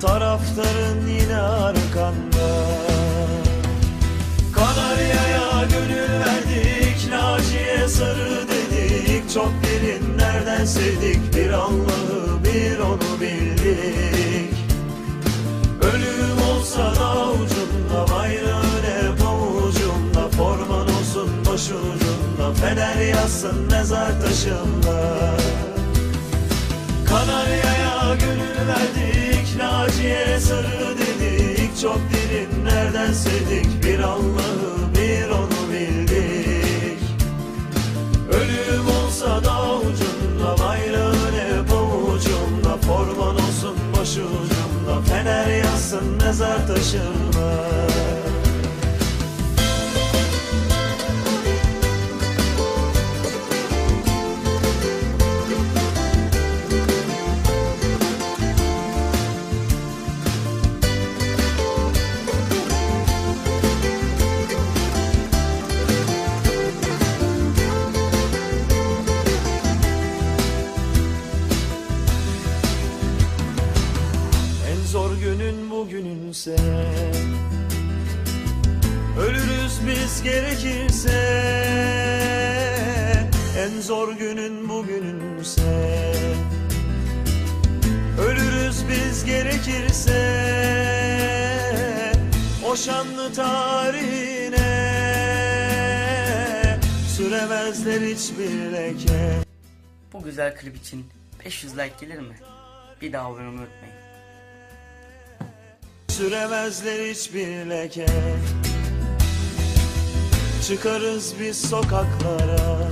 Taraftarın yine arkanda. Kanarya'ya gönül verdik Naciye sarı dedik. Çok derinlerden sevdik Bir Allah'ı bir onu bildik. Ölüm olsa da ucunda Bayrağın hep avucumda Forman olsun başucunda Fener yazsın mezar taşında Çok derinlerden sevdik? Bir Allah'ı bir onu bildik. Ölüm olsa da ucunda Bayrağın hep avucumda Forman olsun başucumda Fener yazsın mezar taşında günün bugününse Ölürüz biz gerekirse. En zor günün bugününse Ölürüz biz gerekirse. O şanlı tarihine. Süremezler hiçbir leke. Bu güzel klip için 500 like gelir mi? Bir daha abone unutmayın. Süremezler hiçbir leke. Çıkarız biz sokaklara